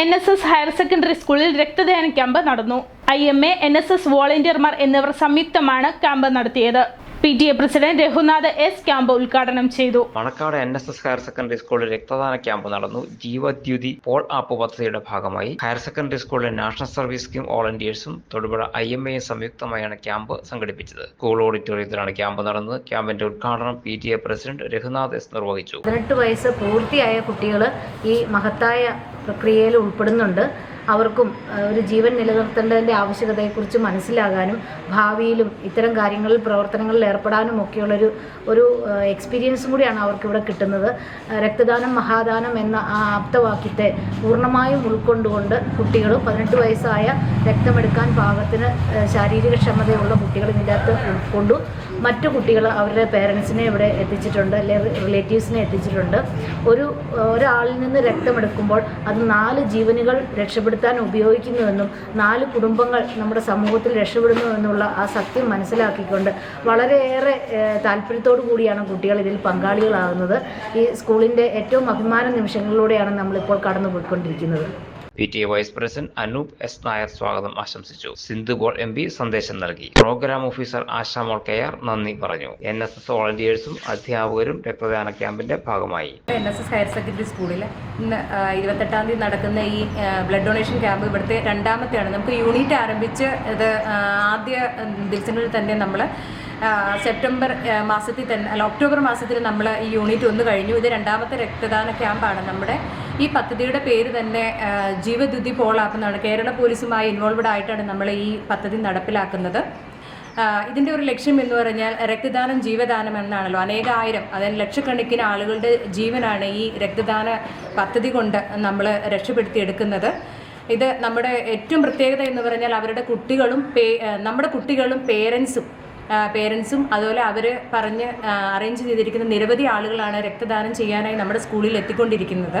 N S S higher secondary സ്കൂളിൽ രക്തദാന camp നടന്നു. I M A N S S വോളണ്ടിയർമാർ എന്നിവർ സംയുക്തമാണ് ക്യാമ്പ് നടത്തിയത്. P T A president Raghunath S camp ഉദ്ഘാടനം ചെയ്തു. Manakkad N S S higher secondary സ്കൂളിൽ രക്തദാന ക്യാമ്പ് നടന്നു. ജീവദ്യുതി പോൾ ആപ്പ് പദ്ധതിയുടെ ഭാഗമായി. ഹയർ സെക്കൻഡറി സ്കൂളിലെ നാഷണൽ സർവീസ് സ്കീം വോളണ്ടിയേഴ്സും തൊടുപുഴ ഐ എം എയും സംയുക്തമായാണ് ക്യാമ്പ് സംഘടിപ്പിച്ചത്. സ്കൂൾ ഓഡിറ്റോറിയത്തിലാണ് ക്യാമ്പ് നടന്നത്. ക്യാമ്പിന്റെ ഉദ്ഘാടനം P T A president Raghunath S നിർവഹിച്ചു. പതിനെട്ട് വയസ്സ് പൂർത്തിയായ കുട്ടികൾ ഈ മഹത്തായ പ്രക്രിയയിൽ ഉൾപ്പെടുന്നുണ്ട്. അവർക്കും ഒരു ജീവൻ നിലനിർത്തേണ്ടതിന്റെ ആവശ്യകതയെക്കുറിച്ച് മനസ്സിലാകാനും ഭാവിയിലും ഇത്തരം കാര്യങ്ങളിൽ പ്രവർത്തനങ്ങളിൽ ഏർപ്പെടാനും ഒക്കെയുള്ളൊരു ഒരു എക്സ്പീരിയൻസും കൂടിയാണ് അവർക്ക് ഇവിടെ കിട്ടുന്നത് രക്തദാനം മഹാദാനം എന്ന ആ ആപ്തവാക്യത്തെ പൂർണമായും ഉൾക്കൊണ്ടുകൊണ്ട് കുട്ടികൾ പതിനെട്ട് വയസ്സായ രക്തമെടുക്കാൻ പാകത്തിന് ശാരീരിക ക്ഷമതയുള്ള കുട്ടികൾ ഇതിന്റെ അകത്ത് ഉൾക്കൊണ്ടു. മറ്റു കുട്ടികൾ അവരുടെ പേരൻസിനെ ഇവിടെ എത്തിച്ചിട്ടുണ്ട് അല്ലെങ്കിൽ റിലേറ്റീവ്സിനെ എത്തിച്ചിട്ടുണ്ട്. ഒരു ഒരാളിൽ നിന്ന് രക്തമെടുക്കുമ്പോൾ അത് നാല് ജീവനുകൾ രക്ഷപ്പെടുത്താൻ ഉപയോഗിക്കുന്നുവെന്നും നാല് കുടുംബങ്ങൾ നമ്മുടെ സമൂഹത്തിൽ രക്ഷപ്പെടുന്നുവെന്നുള്ള ആ സത്യം മനസ്സിലാക്കിക്കൊണ്ട് വളരെയേറെ താല്പര്യത്തോടു കൂടിയാണ് കുട്ടികൾ ഇതിൽ പങ്കാളികളാകുന്നത്. ഈ സ്കൂളിന്റെ ഏറ്റവും അഭിമാന നിമിഷങ്ങളിലൂടെയാണ് നമ്മളിപ്പോൾ കടന്നു പോയിക്കൊണ്ടിരിക്കുന്നത് P T A vice president Anoop S Nair സ്വാഗതം ആശംസിച്ചു. സിന്ധു ഗോൾ എം പി സന്ദേശം നൽകി. പ്രോഗ്രാം ഓഫീസർ ആശാമോൾ കെ നന്ദി പറഞ്ഞു. എൻ എസ് എസ് വോളണ്ടിയേഴ്സും അധ്യാപകരും രക്തദാന ക്യാമ്പിന്റെ ഭാഗമായി. N S S higher secondary സ്കൂളിൽ ഇന്ന് ഇരുപത്തെട്ടാം തീയതി നടക്കുന്ന ഈ ബ്ലഡ് ഡൊണേഷൻ ക്യാമ്പ് ഇവിടുത്തെ രണ്ടാമത്തെയാണ്. നമുക്ക് യൂണിറ്റ് ആരംഭിച്ച് ഇത് ആദ്യ ദിവസങ്ങളിൽ തന്നെ നമ്മൾ സെപ്റ്റംബർ മാസത്തിൽ തന്നെ അല്ല ഒക്ടോബർ മാസത്തിൽ നമ്മൾ ഈ യൂണിറ്റ് ഒന്ന് കഴിഞ്ഞു. ഇത് രണ്ടാമത്തെ രക്തദാന ക്യാമ്പാണ് നമ്മുടെ ഈ പദ്ധതിയുടെ പേര് തന്നെ ജീവദുതി പോളാക്കുന്നതാണ്. കേരള പോലീസുമായി ഇൻവോൾവഡ് ആയിട്ടാണ് നമ്മൾ ഈ പദ്ധതി നടപ്പിലാക്കുന്നത്. ഇതിന്റെ ഒരു ലക്ഷ്യം എന്ന് പറഞ്ഞാൽ രക്തദാനം ജീവദാനം എന്നാണല്ലോ. അനേകായിരം അതായത് ലക്ഷക്കണക്കിന് ആളുകളുടെ ജീവനാണ് ഈ രക്തദാന പദ്ധതി കൊണ്ട് നമ്മൾ രക്ഷപ്പെടുത്തിയെടുക്കുന്നത്. ഇത് നമ്മുടെ ഏറ്റവും പ്രത്യേകത എന്ന് പറഞ്ഞാൽ അവരുടെ കുട്ടികളും നമ്മുടെ കുട്ടികളും പേരൻസും പേരൻസും അതുപോലെ അവർ പറഞ്ഞ് അറേഞ്ച് ചെയ്തിരിക്കുന്ന നിരവധി ആളുകളാണ് രക്തദാനം ചെയ്യാനായി നമ്മുടെ സ്കൂളിൽ എത്തിക്കൊണ്ടിരിക്കുന്നത്.